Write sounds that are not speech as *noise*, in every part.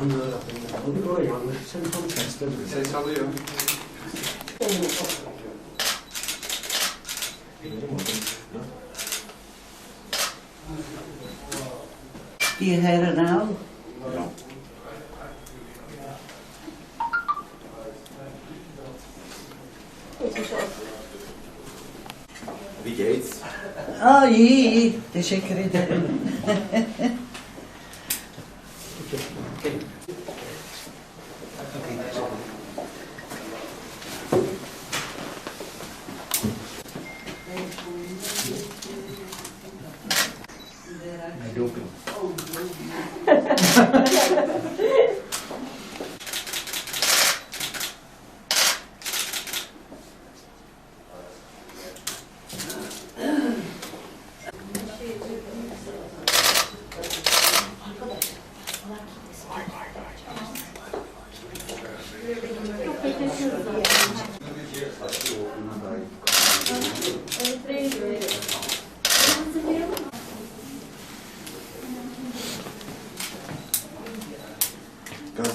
Allah'ım yarabbim ya. Bu bir oraya yanlış. Sen tam terste duruyorsun. Ses alıyor. Do you hear it now? Wie geht's? Aa iyi iyi. Teşekkür ederim. *laughs* Gaz çok.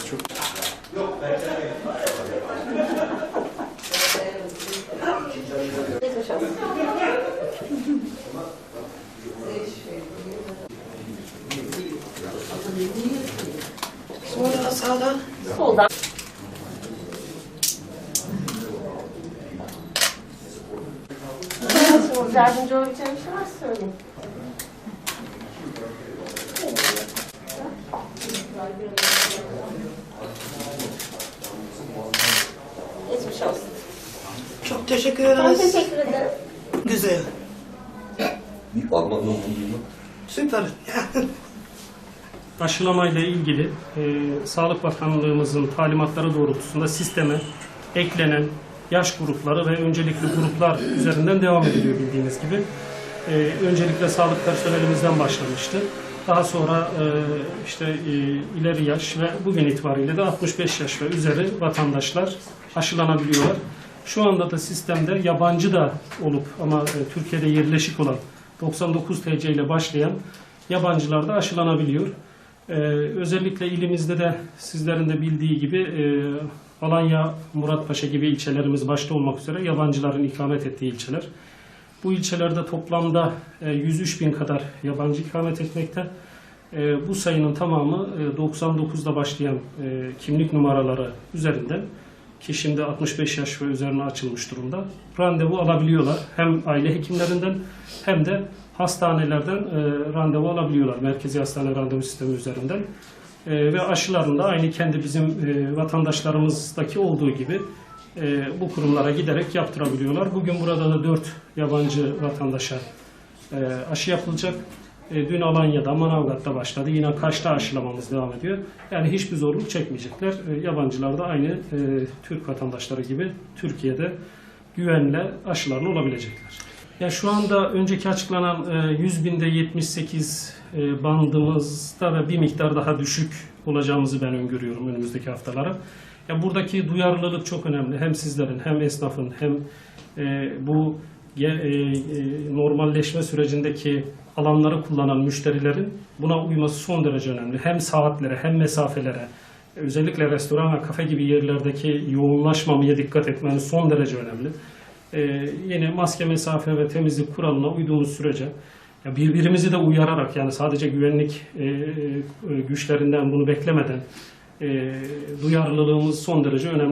Sonra sağda. Soldan. Yardımcı olabileceğim bir şey varsa söyleyin. Teşekkür Ben ederiz. teşekkür ederim. Güzel. Bir Alman olduğunu Süper. *laughs* aşılamayla ilgili e, Sağlık Bakanlığımızın talimatları doğrultusunda sisteme eklenen yaş grupları ve öncelikli gruplar üzerinden devam ediliyor bildiğiniz gibi. E, öncelikle sağlık personelimizden başlamıştı. Daha sonra e, işte e, ileri yaş ve bugün itibariyle de 65 yaş ve üzeri vatandaşlar aşılanabiliyorlar. Şu anda da sistemde yabancı da olup ama e, Türkiye'de yerleşik olan 99 TC ile başlayan yabancılar da aşılanabiliyor. Ee, özellikle ilimizde de sizlerin de bildiği gibi e, Alanya, Muratpaşa gibi ilçelerimiz başta olmak üzere yabancıların ikamet ettiği ilçeler. Bu ilçelerde toplamda e, 103 bin kadar yabancı ikamet etmekte. E, bu sayının tamamı e, 99'da başlayan e, kimlik numaraları üzerinden ki şimdi 65 yaş ve üzerine açılmış durumda. Randevu alabiliyorlar. Hem aile hekimlerinden hem de hastanelerden e, randevu alabiliyorlar. Merkezi hastane randevu sistemi üzerinden. E, ve aşılarını da aynı kendi bizim e, vatandaşlarımızdaki olduğu gibi e, bu kurumlara giderek yaptırabiliyorlar. Bugün burada da 4 yabancı vatandaşa e, aşı yapılacak. E, dün Alanya'da, Manavgat'ta başladı. Yine Kaş'ta aşılamamız devam ediyor. Yani hiçbir zorluk çekmeyecekler. E, yabancılar da aynı e, Türk vatandaşları gibi Türkiye'de güvenle aşılarını olabilecekler. Ya şu anda önceki açıklanan e, 100 binde 78 e, bandımızda ve bir miktar daha düşük olacağımızı ben öngörüyorum önümüzdeki haftalara. Ya buradaki duyarlılık çok önemli. Hem sizlerin hem esnafın hem bu normalleşme sürecindeki alanları kullanan müşterilerin buna uyması son derece önemli. Hem saatlere hem mesafelere özellikle restoran ve kafe gibi yerlerdeki yoğunlaşmamaya dikkat etmeniz son derece önemli. Ee, yine maske, mesafe ve temizlik kuralına uyduğumuz sürece birbirimizi de uyararak yani sadece güvenlik e, e, güçlerinden bunu beklemeden e, duyarlılığımız son derece önemli.